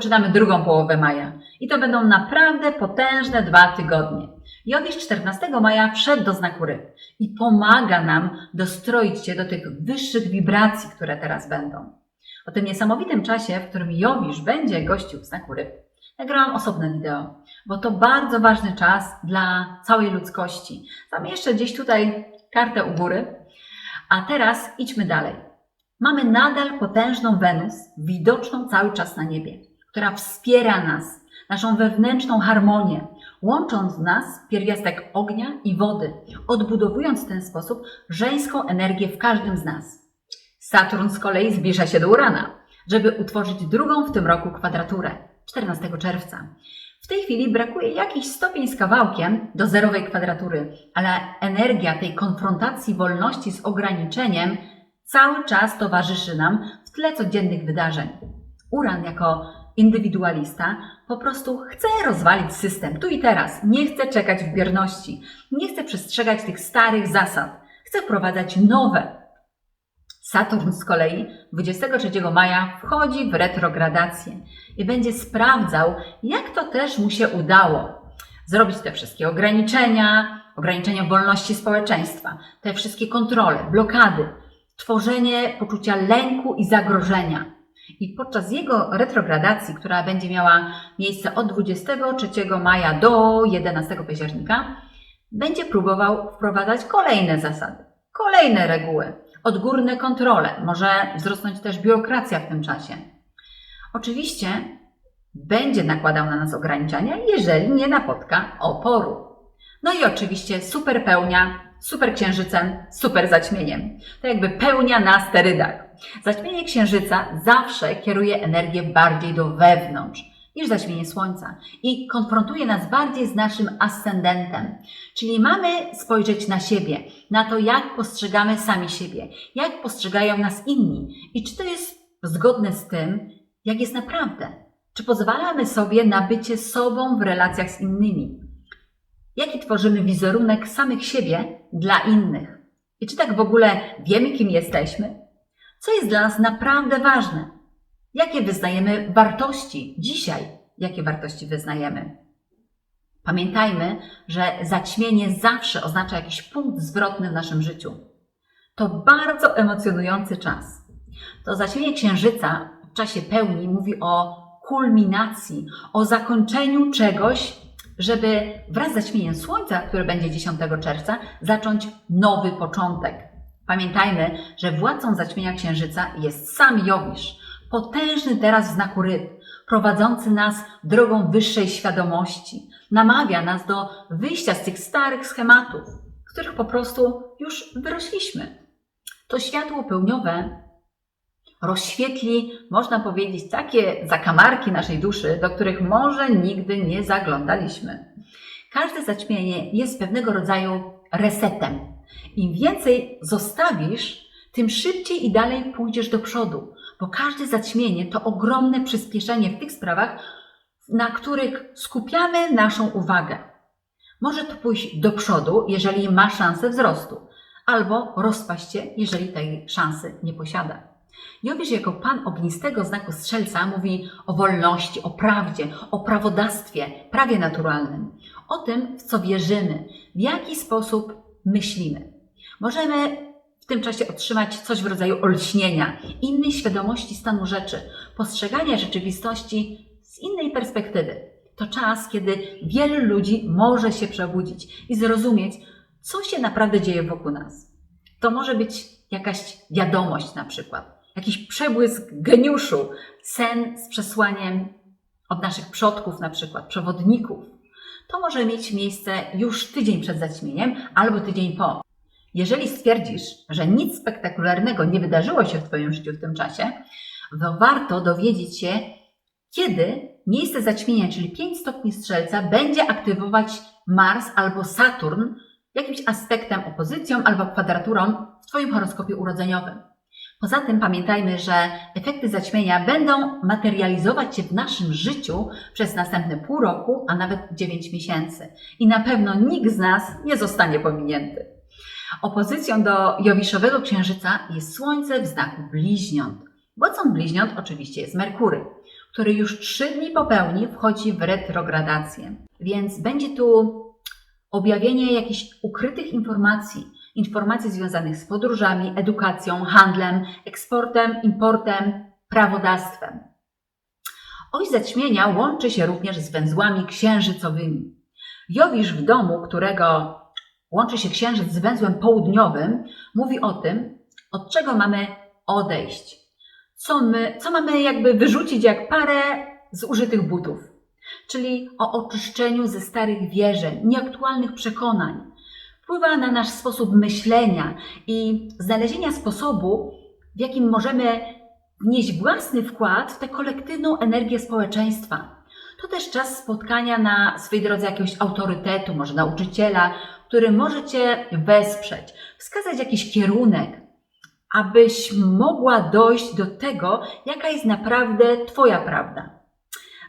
rozpoczynamy drugą połowę maja. I to będą naprawdę potężne dwa tygodnie. Jowisz 14 maja wszedł do znaku ryb i pomaga nam dostroić się do tych wyższych wibracji, które teraz będą. O tym niesamowitym czasie, w którym Jowisz będzie gościł w znaku ryb, nagrałam osobne wideo, bo to bardzo ważny czas dla całej ludzkości. Zamieszczę gdzieś tutaj kartę u góry. A teraz idźmy dalej. Mamy nadal potężną Wenus, widoczną cały czas na niebie, która wspiera nas, naszą wewnętrzną harmonię, łącząc w nas pierwiastek ognia i wody, odbudowując w ten sposób żeńską energię w każdym z nas. Saturn z kolei zbliża się do Urana, żeby utworzyć drugą w tym roku kwadraturę 14 czerwca. W tej chwili brakuje jakiś stopień z kawałkiem do zerowej kwadratury, ale energia tej konfrontacji wolności z ograniczeniem cały czas towarzyszy nam w tle codziennych wydarzeń. Uran jako indywidualista po prostu chce rozwalić system tu i teraz, nie chce czekać w bierności, nie chce przestrzegać tych starych zasad, chce wprowadzać nowe. Saturn z kolei 23 maja wchodzi w retrogradację i będzie sprawdzał, jak to też mu się udało zrobić te wszystkie ograniczenia, ograniczenia wolności społeczeństwa, te wszystkie kontrole, blokady, tworzenie poczucia lęku i zagrożenia. I podczas jego retrogradacji, która będzie miała miejsce od 23 maja do 11 października, będzie próbował wprowadzać kolejne zasady, kolejne reguły, odgórne kontrole, może wzrosnąć też biurokracja w tym czasie. Oczywiście będzie nakładał na nas ograniczenia, jeżeli nie napotka oporu. No i oczywiście super pełnia, super księżycem, super zaćmieniem. To jakby pełnia na sterydach. Zaćmienie księżyca zawsze kieruje energię bardziej do wewnątrz niż zaćmienie słońca i konfrontuje nas bardziej z naszym ascendentem. Czyli mamy spojrzeć na siebie, na to, jak postrzegamy sami siebie, jak postrzegają nas inni i czy to jest zgodne z tym, jak jest naprawdę. Czy pozwalamy sobie na bycie sobą w relacjach z innymi? Jaki tworzymy wizerunek samych siebie dla innych? I czy tak w ogóle wiemy, kim jesteśmy? Co jest dla nas naprawdę ważne? Jakie wyznajemy wartości dzisiaj? Jakie wartości wyznajemy? Pamiętajmy, że zaćmienie zawsze oznacza jakiś punkt zwrotny w naszym życiu. To bardzo emocjonujący czas. To zaćmienie księżyca w czasie pełni mówi o kulminacji, o zakończeniu czegoś, żeby wraz z zaćmieniem słońca, które będzie 10 czerwca, zacząć nowy początek. Pamiętajmy, że władcą zaćmienia księżyca jest sam Jowisz, potężny teraz w znaku ryb, prowadzący nas drogą wyższej świadomości. Namawia nas do wyjścia z tych starych schematów, których po prostu już wyrośliśmy. To światło pełniowe rozświetli, można powiedzieć, takie zakamarki naszej duszy, do których może nigdy nie zaglądaliśmy. Każde zaćmienie jest pewnego rodzaju resetem. Im więcej zostawisz, tym szybciej i dalej pójdziesz do przodu, bo każde zaćmienie to ogromne przyspieszenie w tych sprawach, na których skupiamy naszą uwagę. Może to pójść do przodu, jeżeli ma szansę wzrostu, albo rozpaść się, jeżeli tej szansy nie posiada. Jowisz jako pan ognistego znaku strzelca mówi o wolności, o prawdzie, o prawodawstwie, prawie naturalnym, o tym, w co wierzymy, w jaki sposób myślimy. Możemy w tym czasie otrzymać coś w rodzaju olśnienia, innej świadomości stanu rzeczy, postrzegania rzeczywistości z innej perspektywy. To czas, kiedy wielu ludzi może się przebudzić i zrozumieć, co się naprawdę dzieje wokół nas. To może być jakaś wiadomość na przykład jakiś przebłysk geniuszu, sen z przesłaniem od naszych przodków, na przykład przewodników. To może mieć miejsce już tydzień przed zaćmieniem albo tydzień po. Jeżeli stwierdzisz, że nic spektakularnego nie wydarzyło się w Twoim życiu w tym czasie, to warto dowiedzieć się, kiedy miejsce zaćmienia, czyli 5 stopni strzelca, będzie aktywować Mars albo Saturn jakimś aspektem, opozycją albo kwadraturą w Twoim horoskopie urodzeniowym. Poza tym pamiętajmy, że efekty zaćmienia będą materializować się w naszym życiu przez następne pół roku, a nawet 9 miesięcy. I na pewno nikt z nas nie zostanie pominięty. Opozycją do Jowiszowego Księżyca jest Słońce w znaku bliźniąt. Bodźcą bliźniąt oczywiście jest Merkury. który już trzy dni po pełni wchodzi w retrogradację. Więc będzie tu objawienie jakichś ukrytych informacji, informacji związanych z podróżami, edukacją, handlem, eksportem, importem, prawodawstwem. Oś zaćmienia łączy się również z węzłami księżycowymi. Jowisz w domu, którego łączy się księżyc z węzłem południowym, mówi o tym, od czego mamy odejść. Co, my, co mamy jakby wyrzucić jak parę zużytych butów. Czyli o oczyszczeniu ze starych wierzeń, nieaktualnych przekonań. Wpływa na nasz sposób myślenia i znalezienia sposobu, w jakim możemy wnieść własny wkład w tę kolektywną energię społeczeństwa. To też czas spotkania na swojej drodze jakiegoś autorytetu, może nauczyciela, który może Cię wesprzeć, wskazać jakiś kierunek, abyś mogła dojść do tego, jaka jest naprawdę Twoja prawda.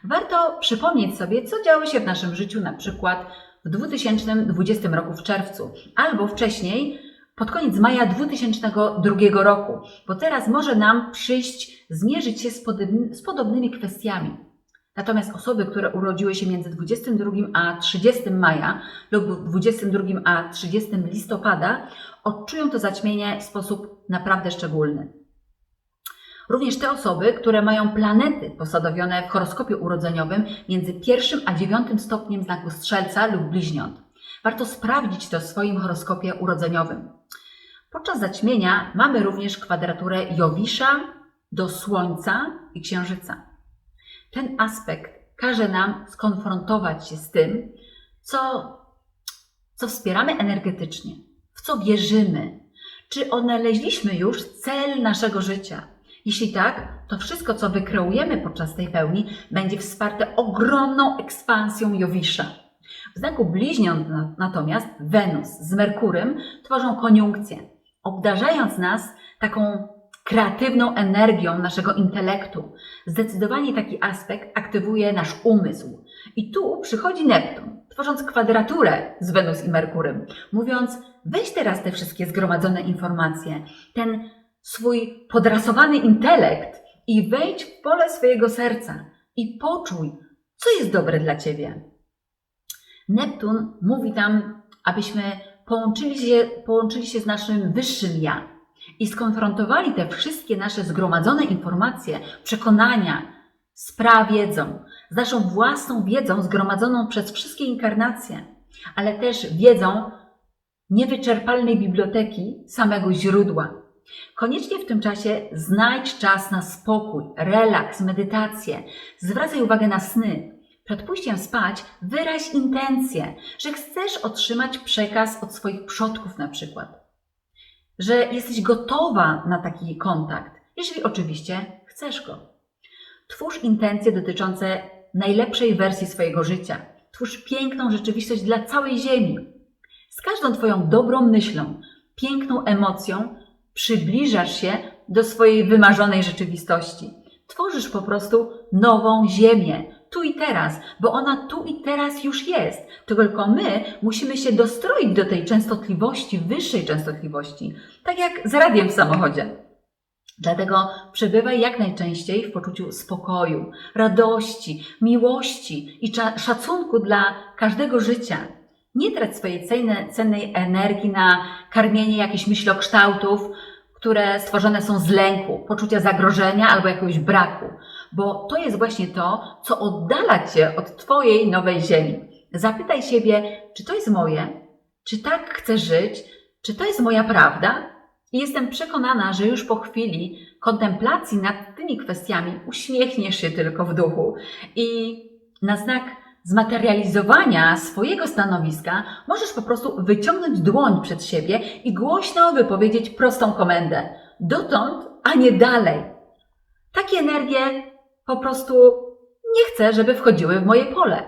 Warto przypomnieć sobie, co działo się w naszym życiu na przykład w 2020 roku w czerwcu, albo wcześniej, pod koniec maja 2002 roku, bo teraz może nam przyjść zmierzyć się z, podobny, z podobnymi kwestiami. Natomiast osoby, które urodziły się między 22 a 30 maja lub 22 a 30 listopada, odczują to zaćmienie w sposób naprawdę szczególny. Również te osoby, które mają planety posadowione w horoskopie urodzeniowym między pierwszym a dziewiątym stopniem znaku strzelca lub bliźniąt. Warto sprawdzić to w swoim horoskopie urodzeniowym. Podczas zaćmienia mamy również kwadraturę Jowisza do Słońca i Księżyca. Ten aspekt każe nam skonfrontować się z tym, co, co wspieramy energetycznie, w co wierzymy, czy odnaleźliśmy już cel naszego życia. Jeśli tak, to wszystko, co wykreujemy podczas tej pełni, będzie wsparte ogromną ekspansją Jowisza. W znaku bliźniąt natomiast Wenus z Merkurym tworzą koniunkcję, obdarzając nas taką kreatywną energią naszego intelektu. Zdecydowanie taki aspekt aktywuje nasz umysł. I tu przychodzi Neptun, tworząc kwadraturę z Wenus i Merkurym, mówiąc: weź teraz te wszystkie zgromadzone informacje, ten swój podrasowany intelekt i wejdź w pole swojego serca i poczuj, co jest dobre dla ciebie. Neptun mówi tam, abyśmy połączyli się, połączyli się z naszym wyższym ja i skonfrontowali te wszystkie nasze zgromadzone informacje, przekonania z prawiedzą, z naszą własną wiedzą zgromadzoną przez wszystkie inkarnacje, ale też wiedzą niewyczerpalnej biblioteki samego źródła. Koniecznie w tym czasie znajdź czas na spokój, relaks, medytację. Zwracaj uwagę na sny. Przed pójściem spać wyraź intencję, że chcesz otrzymać przekaz od swoich przodków na przykład. Że jesteś gotowa na taki kontakt, jeśli oczywiście chcesz go. Twórz intencje dotyczące najlepszej wersji swojego życia. Twórz piękną rzeczywistość dla całej Ziemi. Z każdą Twoją dobrą myślą, piękną emocją przybliżasz się do swojej wymarzonej rzeczywistości. Tworzysz po prostu nową ziemię, tu i teraz, bo ona tu i teraz już jest. Tylko my musimy się dostroić do tej częstotliwości, wyższej częstotliwości, tak jak z radiem w samochodzie. Dlatego przebywaj jak najczęściej w poczuciu spokoju, radości, miłości i szacunku dla każdego życia. Nie trać swojej cennej energii na karmienie jakichś myślokształtów, które stworzone są z lęku, poczucia zagrożenia albo jakiegoś braku, bo to jest właśnie to, co oddala Cię od Twojej nowej ziemi. Zapytaj siebie, czy to jest moje, czy tak chcę żyć, czy to jest moja prawda? I jestem przekonana, że już po chwili kontemplacji nad tymi kwestiami uśmiechniesz się tylko w duchu i na znak zmaterializowania swojego stanowiska możesz po prostu wyciągnąć dłoń przed siebie i głośno wypowiedzieć prostą komendę. Dotąd, a nie dalej. Takie energie po prostu nie chcę, żeby wchodziły w moje pole.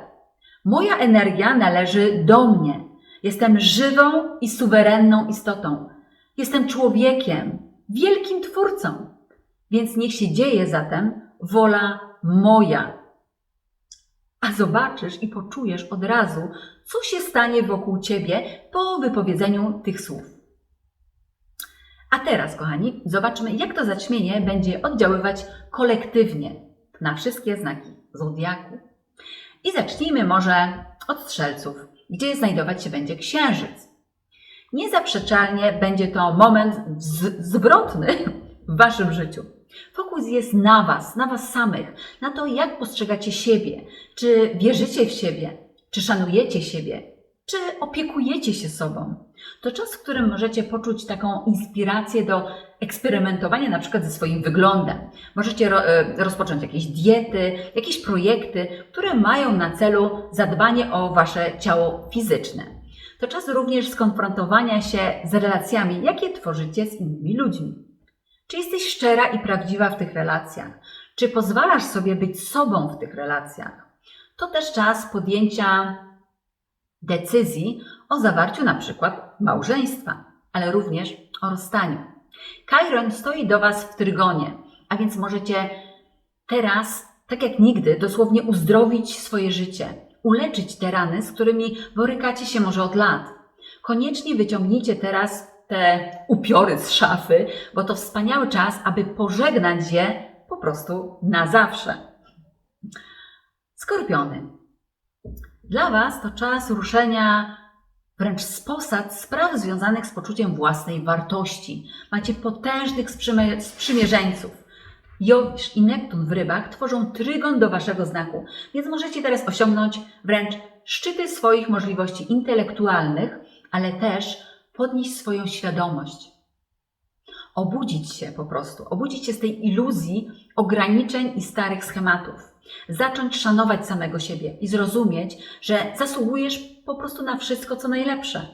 Moja energia należy do mnie. Jestem żywą i suwerenną istotą. Jestem człowiekiem, wielkim twórcą. Więc niech się dzieje zatem wola moja, a zobaczysz i poczujesz od razu, co się stanie wokół ciebie po wypowiedzeniu tych słów. A teraz, kochani, zobaczmy, jak to zaćmienie będzie oddziaływać kolektywnie na wszystkie znaki zodiaku. I zacznijmy może od strzelców, gdzie znajdować się będzie księżyc. Niezaprzeczalnie będzie to moment zwrotny w waszym życiu. Fokus jest na was, na was samych, na to, jak postrzegacie siebie, czy wierzycie w siebie, czy szanujecie siebie, czy opiekujecie się sobą. To czas, w którym możecie poczuć taką inspirację do eksperymentowania na przykład ze swoim wyglądem. Możecie ro, e, rozpocząć jakieś diety, jakieś projekty, które mają na celu zadbanie o wasze ciało fizyczne. To czas również skonfrontowania się z relacjami, jakie tworzycie z innymi ludźmi. Czy jesteś szczera i prawdziwa w tych relacjach? Czy pozwalasz sobie być sobą w tych relacjach? To też czas podjęcia decyzji o zawarciu na przykład małżeństwa, ale również o rozstaniu. Chiron stoi do Was w trygonie, a więc możecie teraz, tak jak nigdy, dosłownie uzdrowić swoje życie, uleczyć te rany, z którymi borykacie się może od lat. Koniecznie wyciągnijcie teraz te upiory z szafy, bo to wspaniały czas, aby pożegnać je po prostu na zawsze. Skorpiony. Dla Was to czas ruszenia wręcz z posad spraw związanych z poczuciem własnej wartości. Macie potężnych sprzymie- sprzymierzeńców. Jowisz i Neptun w rybach tworzą trygon do Waszego znaku, więc możecie teraz osiągnąć wręcz szczyty swoich możliwości intelektualnych, ale też podnieść swoją świadomość. Obudzić się po prostu, obudzić się z tej iluzji ograniczeń i starych schematów. Zacząć szanować samego siebie i zrozumieć, że zasługujesz po prostu na wszystko, co najlepsze.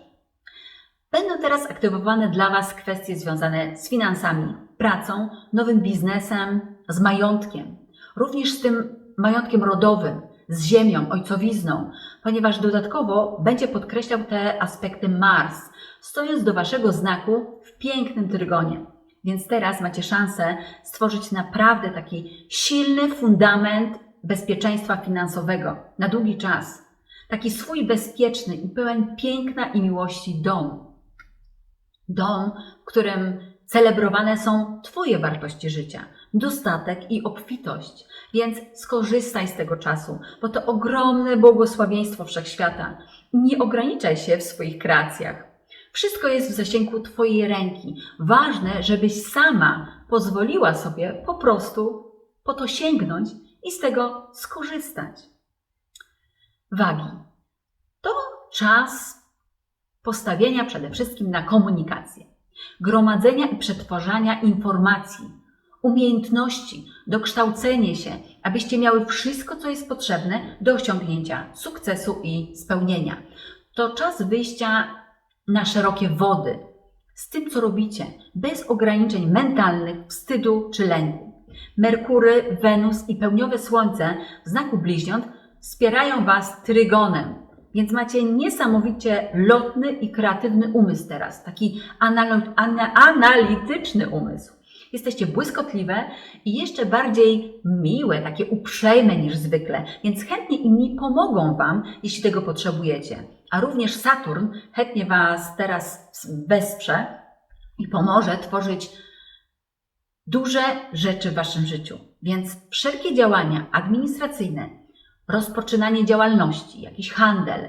Będą teraz aktywowane dla Was kwestie związane z finansami, pracą, nowym biznesem, z majątkiem. Również z tym majątkiem rodowym, z ziemią, ojcowizną, ponieważ dodatkowo będzie podkreślał te aspekty Mars, stojąc do Waszego znaku w pięknym trygonie. Więc teraz macie szansę stworzyć naprawdę taki silny fundament bezpieczeństwa finansowego na długi czas. Taki swój bezpieczny i pełen piękna i miłości dom. Dom, w którym celebrowane są Twoje wartości życia, dostatek i obfitość. Więc skorzystaj z tego czasu, bo to ogromne błogosławieństwo wszechświata. Nie ograniczaj się w swoich kreacjach. Wszystko jest w zasięgu Twojej ręki. Ważne, żebyś sama pozwoliła sobie po prostu po to sięgnąć i z tego skorzystać. Wagi. To czas postawienia przede wszystkim na komunikację, gromadzenia i przetwarzania informacji, umiejętności, dokształcenie się, abyście miały wszystko, co jest potrzebne do osiągnięcia sukcesu i spełnienia. To czas wyjścia na szerokie wody z tym, co robicie, bez ograniczeń mentalnych, wstydu czy lęku. Merkury, Wenus i pełniowe Słońce w znaku bliźniąt wspierają Was trygonem, więc macie niesamowicie lotny i kreatywny umysł teraz, taki analityczny umysł. Jesteście błyskotliwe i jeszcze bardziej miłe, takie uprzejme niż zwykle, więc chętnie inni pomogą Wam, jeśli tego potrzebujecie. A również Saturn chętnie Was teraz wesprze i pomoże tworzyć duże rzeczy w Waszym życiu. Więc wszelkie działania administracyjne, rozpoczynanie działalności, jakiś handel,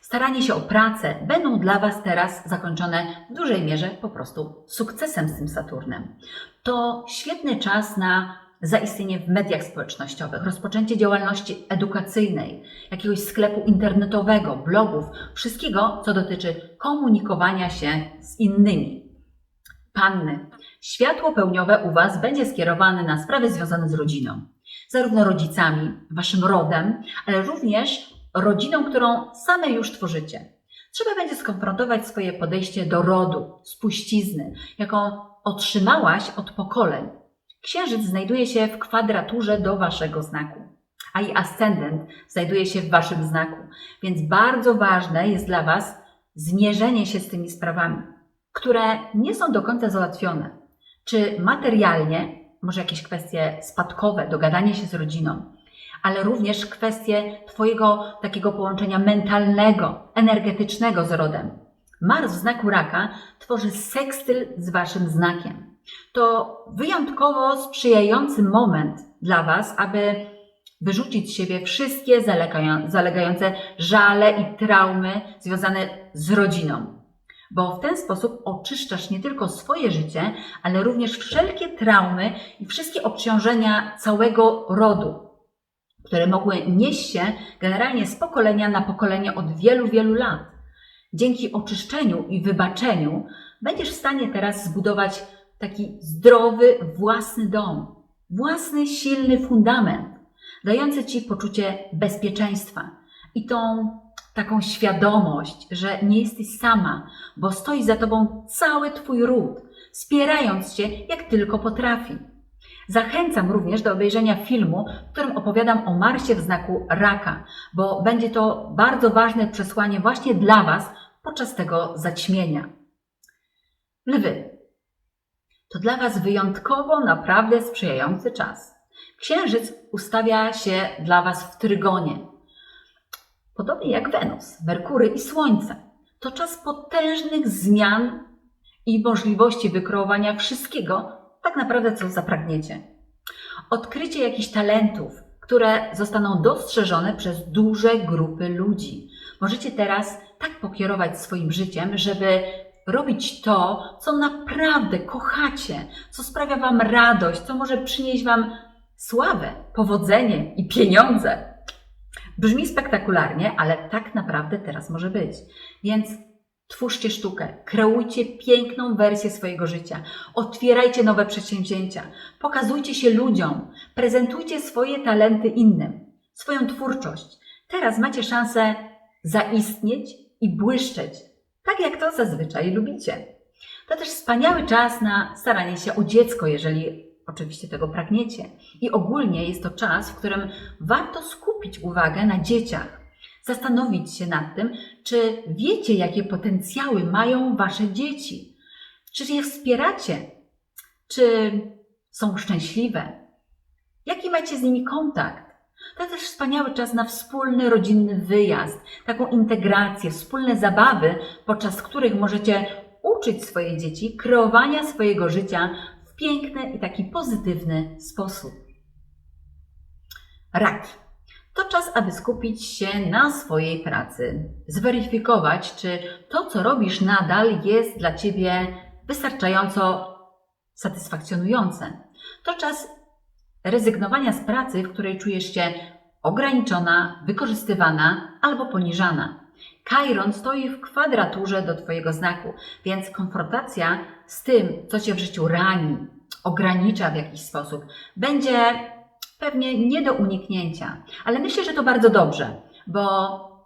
staranie się o pracę będą dla Was teraz zakończone w dużej mierze po prostu sukcesem z tym Saturnem. To świetny czas na zaistnienie w mediach społecznościowych, rozpoczęcie działalności edukacyjnej, jakiegoś sklepu internetowego, blogów, wszystkiego, co dotyczy komunikowania się z innymi. Panny, światło pełniowe u Was będzie skierowane na sprawy związane z rodziną. Zarówno rodzicami, Waszym rodem, ale również rodziną, którą same już tworzycie. Trzeba będzie skonfrontować swoje podejście do rodu, spuścizny, jaką otrzymałaś od pokoleń. Księżyc znajduje się w kwadraturze do Waszego znaku, a jej ascendent znajduje się w Waszym znaku, więc bardzo ważne jest dla Was zmierzenie się z tymi sprawami, które nie są do końca załatwione. Czy materialnie, może jakieś kwestie spadkowe, dogadanie się z rodziną, ale również kwestie Twojego takiego połączenia mentalnego, energetycznego z rodem. Mars w znaku raka tworzy sekstyl z Waszym znakiem. To wyjątkowo sprzyjający moment dla Was, aby wyrzucić z siebie wszystkie zalegają- zalegające żale i traumy związane z rodziną. Bo w ten sposób oczyszczasz nie tylko swoje życie, ale również wszelkie traumy i wszystkie obciążenia całego rodu, które mogły nieść się generalnie z pokolenia na pokolenie od wielu, wielu lat. Dzięki oczyszczeniu i wybaczeniu będziesz w stanie teraz zbudować taki zdrowy, własny dom, własny, silny fundament, dający ci poczucie bezpieczeństwa i tą taką świadomość, że nie jesteś sama, bo stoi za tobą cały twój ród, wspierając cię jak tylko potrafi. Zachęcam również do obejrzenia filmu, w którym opowiadam o Marsie w znaku raka, bo będzie to bardzo ważne przesłanie właśnie dla Was podczas tego zaćmienia. Lwy. To dla Was wyjątkowo naprawdę sprzyjający czas. Księżyc ustawia się dla Was w trygonie. Podobnie jak Wenus, Merkury i Słońce. To czas potężnych zmian i możliwości wykreowania wszystkiego, tak naprawdę, co zapragniecie. Odkrycie jakichś talentów, które zostaną dostrzeżone przez duże grupy ludzi. Możecie teraz tak pokierować swoim życiem, żeby robić to, co naprawdę kochacie, co sprawia Wam radość, co może przynieść Wam sławę, powodzenie i pieniądze. Brzmi spektakularnie, ale tak naprawdę teraz może być. Więc twórzcie sztukę, kreujcie piękną wersję swojego życia, otwierajcie nowe przedsięwzięcia, pokazujcie się ludziom, prezentujcie swoje talenty innym, swoją twórczość. Teraz macie szansę zaistnieć i błyszczeć, tak jak to zazwyczaj lubicie. To też wspaniały czas na staranie się o dziecko, jeżeli oczywiście tego pragniecie. I ogólnie jest to czas, w którym warto skupić uwagę na dzieciach, zastanowić się nad tym, czy wiecie, jakie potencjały mają wasze dzieci, czy je wspieracie, czy są szczęśliwe, jaki macie z nimi kontakt. To też wspaniały czas na wspólny rodzinny wyjazd, taką integrację, wspólne zabawy, podczas których możecie uczyć swoje dzieci kreowania swojego życia w piękny i taki pozytywny sposób. Raki. To czas, aby skupić się na swojej pracy, zweryfikować, czy to, co robisz, nadal jest dla Ciebie wystarczająco satysfakcjonujące. To czas rezygnowania z pracy, w której czujesz się ograniczona, wykorzystywana albo poniżana. Chiron stoi w kwadraturze do Twojego znaku, więc konfrontacja z tym, co Cię w życiu rani, ogranicza w jakiś sposób, będzie pewnie nie do uniknięcia. Ale myślę, że to bardzo dobrze, bo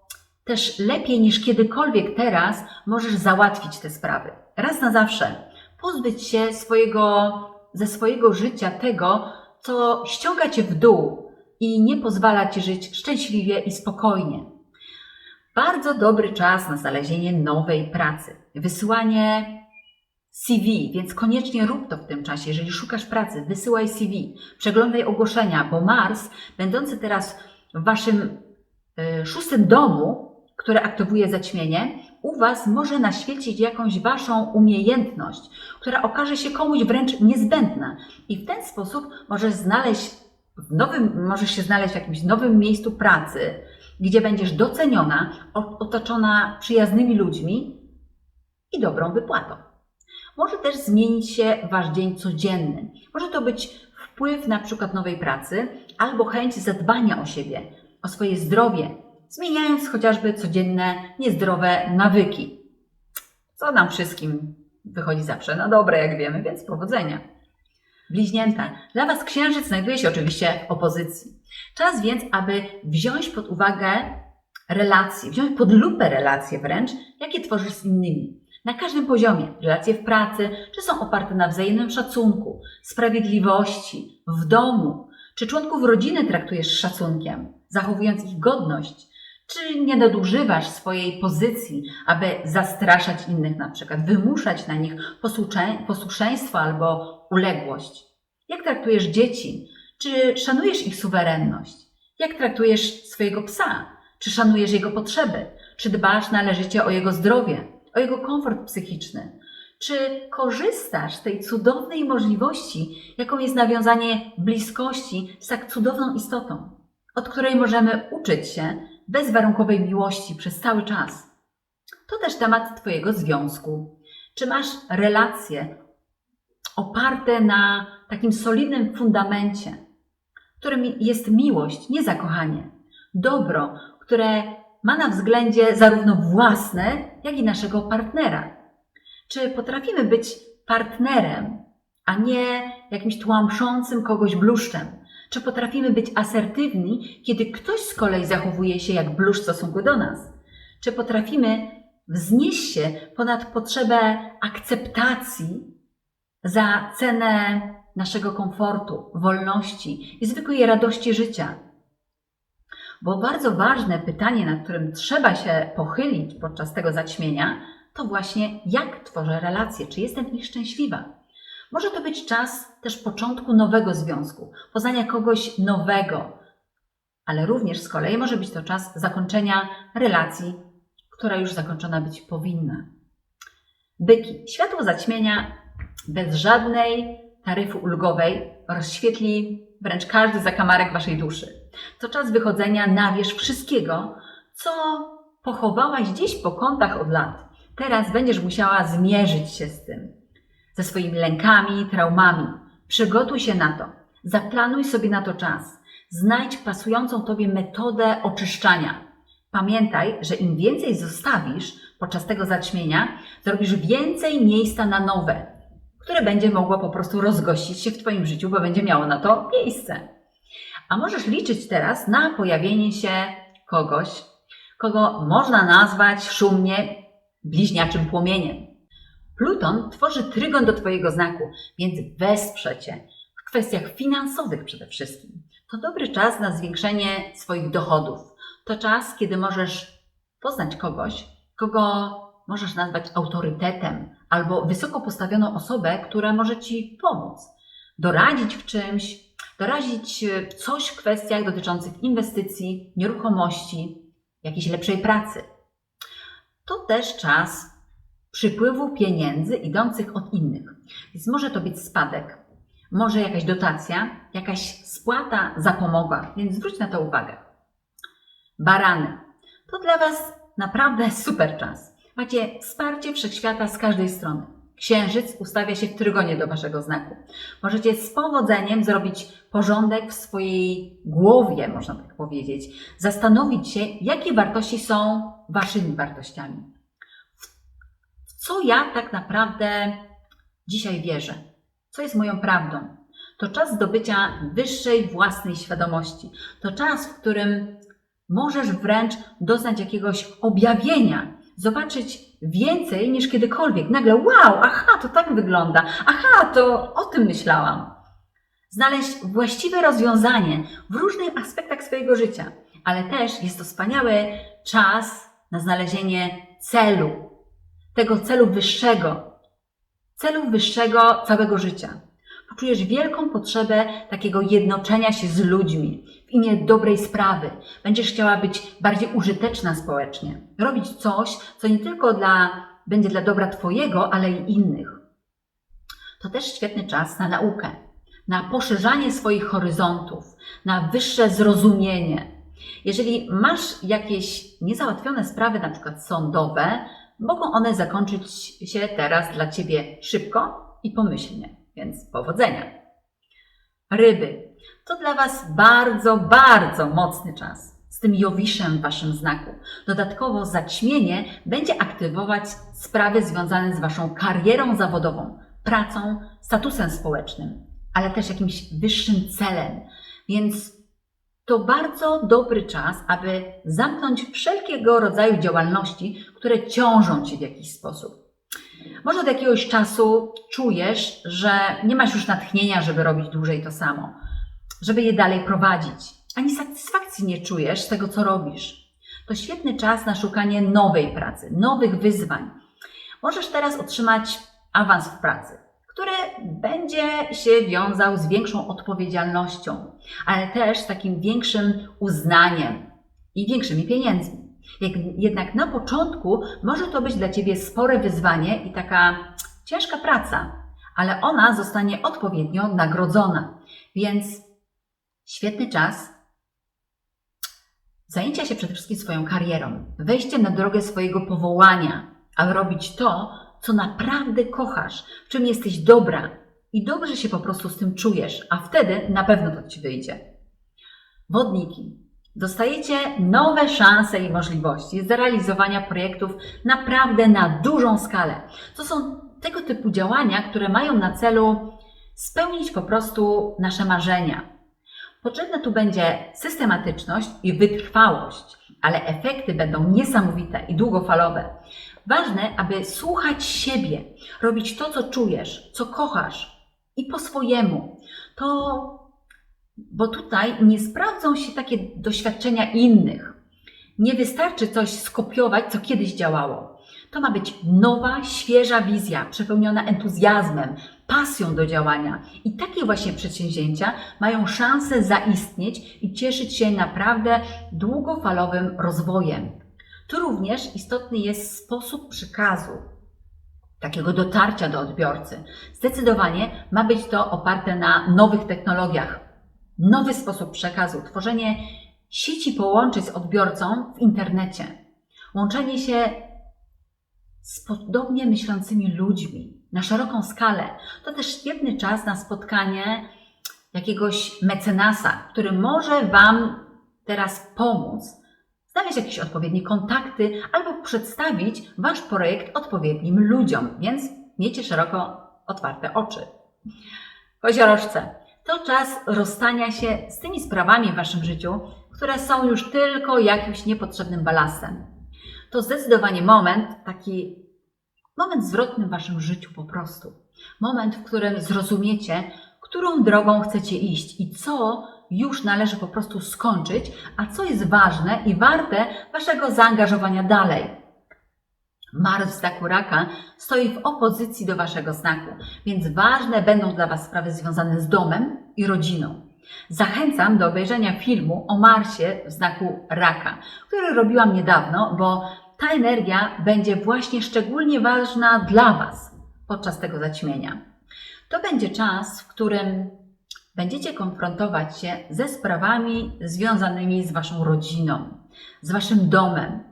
też lepiej niż kiedykolwiek teraz możesz załatwić te sprawy. Raz na zawsze. Pozbyć się swojego, ze swojego życia tego, co ściąga cię w dół i nie pozwala ci żyć szczęśliwie i spokojnie. Bardzo dobry czas na znalezienie nowej pracy. Wysyłanie CV, więc koniecznie rób to w tym czasie. Jeżeli szukasz pracy, wysyłaj CV, przeglądaj ogłoszenia, bo Mars, będący teraz w waszym y, szóstym domu, które aktywuje zaćmienie, u Was może naświecić jakąś Waszą umiejętność, która okaże się komuś wręcz niezbędna. I w ten sposób możesz znaleźć w nowym, możesz się znaleźć w jakimś nowym miejscu pracy, gdzie będziesz doceniona, otoczona przyjaznymi ludźmi i dobrą wypłatą. Może też zmienić się Wasz dzień codzienny. Może to być wpływ na przykład nowej pracy albo chęć zadbania o siebie, o swoje zdrowie, zmieniając chociażby codzienne niezdrowe nawyki. Co nam wszystkim wychodzi zawsze na dobre, jak wiemy, więc powodzenia. Bliźnięta. Dla Was księżyc znajduje się oczywiście w opozycji. Czas więc, aby wziąć pod uwagę relacje, wziąć pod lupę relacje wręcz, jakie tworzysz z innymi. Na każdym poziomie. Relacje w pracy, czy są oparte na wzajemnym szacunku, sprawiedliwości, w domu, czy członków rodziny traktujesz szacunkiem, zachowując ich godność, czy nie nadużywasz swojej pozycji, aby zastraszać innych, na przykład wymuszać na nich posłuszeństwo albo uległość? Jak traktujesz dzieci? Czy szanujesz ich suwerenność? Jak traktujesz swojego psa? Czy szanujesz jego potrzeby? Czy dbasz należycie o jego zdrowie, o jego komfort psychiczny? Czy korzystasz z tej cudownej możliwości, jaką jest nawiązanie bliskości z tak cudowną istotą, od której możemy uczyć się bezwarunkowej miłości przez cały czas? To też temat Twojego związku. Czy masz relacje oparte na takim solidnym fundamencie, którym jest miłość, nie zakochanie, dobro, które ma na względzie zarówno własne, jak i naszego partnera? Czy potrafimy być partnerem, a nie jakimś tłamszącym kogoś bluszczem? Czy potrafimy być asertywni, kiedy ktoś z kolei zachowuje się jak bluszcz w stosunku do nas? Czy potrafimy wznieść się ponad potrzebę akceptacji za cenę naszego komfortu, wolności i zwykłej radości życia? Bo bardzo ważne pytanie, nad którym trzeba się pochylić podczas tego zaćmienia, to właśnie jak tworzę relacje, czy jestem w nich szczęśliwa. Może to być czas też początku nowego związku, poznania kogoś nowego, ale również z kolei może być to czas zakończenia relacji, która już zakończona być powinna. Byki. Światło zaćmienia bez żadnej taryfy ulgowej rozświetli wręcz każdy zakamarek waszej duszy. To czas wychodzenia na wierzch wszystkiego, co pochowałaś gdzieś po kątach od lat. Teraz będziesz musiała zmierzyć się z tym, ze swoimi lękami, traumami. Przygotuj się na to. Zaplanuj sobie na to czas. Znajdź pasującą Tobie metodę oczyszczania. Pamiętaj, że im więcej zostawisz podczas tego zaćmienia, zrobisz więcej miejsca na nowe, które będzie mogło po prostu rozgościć się w Twoim życiu, bo będzie miało na to miejsce. A możesz liczyć teraz na pojawienie się kogoś, kogo można nazwać szumnie bliźniaczym płomieniem. Pluton tworzy trygon do Twojego znaku, więc wesprze Cię w kwestiach finansowych przede wszystkim. To dobry czas na zwiększenie swoich dochodów. To czas, kiedy możesz poznać kogoś, kogo możesz nazwać autorytetem albo wysoko postawioną osobę, która może Ci pomóc, doradzić w czymś, doradzić coś w kwestiach dotyczących inwestycji, nieruchomości, jakiejś lepszej pracy. To też czas przypływu pieniędzy idących od innych. Więc może to być spadek, może jakaś dotacja, jakaś spłata zapomoga, więc zwróć na to uwagę. Barany. To dla Was naprawdę super czas. Macie wsparcie wszechświata z każdej strony. Księżyc ustawia się w trygonie do Waszego znaku. Możecie z powodzeniem zrobić porządek w swojej głowie, można tak powiedzieć. Zastanowić się, jakie wartości są Waszymi wartościami. Co ja tak naprawdę dzisiaj wierzę? Co jest moją prawdą? To czas zdobycia wyższej własnej świadomości. To czas, w którym możesz wręcz doznać jakiegoś objawienia, zobaczyć więcej niż kiedykolwiek. Nagle, wow, aha, to tak wygląda, aha, to o tym myślałam. Znaleźć właściwe rozwiązanie w różnych aspektach swojego życia, ale też jest to wspaniały czas na znalezienie celu, tego celu wyższego, celu wyższego całego życia. Poczujesz wielką potrzebę takiego jednoczenia się z ludźmi w imię dobrej sprawy. Będziesz chciała być bardziej użyteczna społecznie, robić coś, co nie tylko dla, będzie dla dobra Twojego, ale i innych. To też świetny czas na naukę, na poszerzanie swoich horyzontów, na wyższe zrozumienie. Jeżeli masz jakieś niezałatwione sprawy, na przykład sądowe, mogą one zakończyć się teraz dla Ciebie szybko i pomyślnie, więc powodzenia. Ryby. To dla Was bardzo, bardzo mocny czas. Z tym Jowiszem w Waszym znaku. Dodatkowo zaćmienie będzie aktywować sprawy związane z Waszą karierą zawodową, pracą, statusem społecznym, ale też jakimś wyższym celem. Więc to bardzo dobry czas, aby zamknąć wszelkiego rodzaju działalności, które ciążą Ci w jakiś sposób. Może od jakiegoś czasu czujesz, że nie masz już natchnienia, żeby robić dłużej to samo, żeby je dalej prowadzić, ani satysfakcji nie czujesz z tego, co robisz. To świetny czas na szukanie nowej pracy, nowych wyzwań. Możesz teraz otrzymać awans w pracy, który będzie się wiązał z większą odpowiedzialnością, ale też z takim większym uznaniem i większymi pieniędzmi. Jednak na początku może to być dla Ciebie spore wyzwanie i taka ciężka praca, ale ona zostanie odpowiednio nagrodzona. Więc świetny czas zajęcia się przede wszystkim swoją karierą, wejście na drogę swojego powołania, aby robić to, co naprawdę kochasz, w czym jesteś dobra i dobrze się po prostu z tym czujesz, a wtedy na pewno to ci wyjdzie. Wodniki. Dostajecie nowe szanse i możliwości zrealizowania projektów naprawdę na dużą skalę. To są tego typu działania, które mają na celu spełnić po prostu nasze marzenia. Potrzebna tu będzie systematyczność i wytrwałość, ale efekty będą niesamowite i długofalowe. Ważne, aby słuchać siebie, robić to, co czujesz, co kochasz i po swojemu. To bo tutaj nie sprawdzą się takie doświadczenia innych. Nie wystarczy coś skopiować, co kiedyś działało. To ma być nowa, świeża wizja, przepełniona entuzjazmem, pasją do działania. I takie właśnie przedsięwzięcia mają szansę zaistnieć i cieszyć się naprawdę długofalowym rozwojem. Tu również istotny jest sposób przekazu, takiego dotarcia do odbiorcy. Zdecydowanie ma być to oparte na nowych technologiach, nowy sposób przekazu, tworzenie sieci połączeń z odbiorcą w internecie, łączenie się z podobnie myślącymi ludźmi na szeroką skalę. To też świetny czas na spotkanie jakiegoś mecenasa, który może Wam teraz pomóc znaleźć jakieś odpowiednie kontakty albo przedstawić Wasz projekt odpowiednim ludziom, więc miejcie szeroko otwarte oczy. Koziorożce, to czas rozstania się z tymi sprawami w Waszym życiu, które są już tylko jakimś niepotrzebnym balasem. To zdecydowanie moment, taki moment zwrotny w Waszym życiu po prostu. Moment, w którym zrozumiecie, którą drogą chcecie iść i co już należy po prostu skończyć, a co jest ważne i warte Waszego zaangażowania dalej. Mars znaku raka stoi w opozycji do Waszego znaku, więc ważne będą dla Was sprawy związane z domem i rodziną. Zachęcam do obejrzenia filmu o Marsie w znaku raka, który robiłam niedawno, bo ta energia będzie właśnie szczególnie ważna dla Was podczas tego zaćmienia. To będzie czas, w którym będziecie konfrontować się ze sprawami związanymi z Waszą rodziną, z Waszym domem,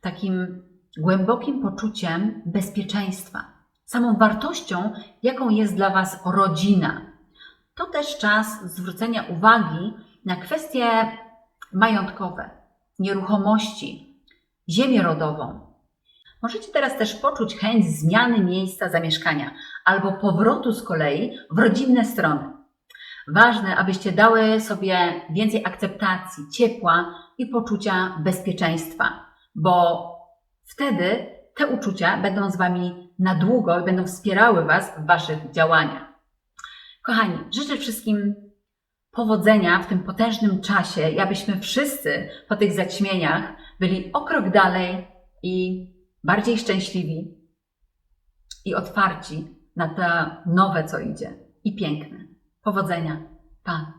takim głębokim poczuciem bezpieczeństwa, samą wartością, jaką jest dla Was rodzina. To też czas zwrócenia uwagi na kwestie majątkowe, nieruchomości, ziemię rodową. Możecie teraz też poczuć chęć zmiany miejsca zamieszkania albo powrotu z kolei w rodzinne strony. Ważne, abyście dały sobie więcej akceptacji, ciepła i poczucia bezpieczeństwa, bo wtedy te uczucia będą z Wami na długo i będą wspierały Was w Waszych działaniach. Kochani, życzę wszystkim powodzenia w tym potężnym czasie i abyśmy wszyscy po tych zaćmieniach byli o krok dalej i bardziej szczęśliwi i otwarci na to nowe, co idzie i piękne. Powodzenia. Pa!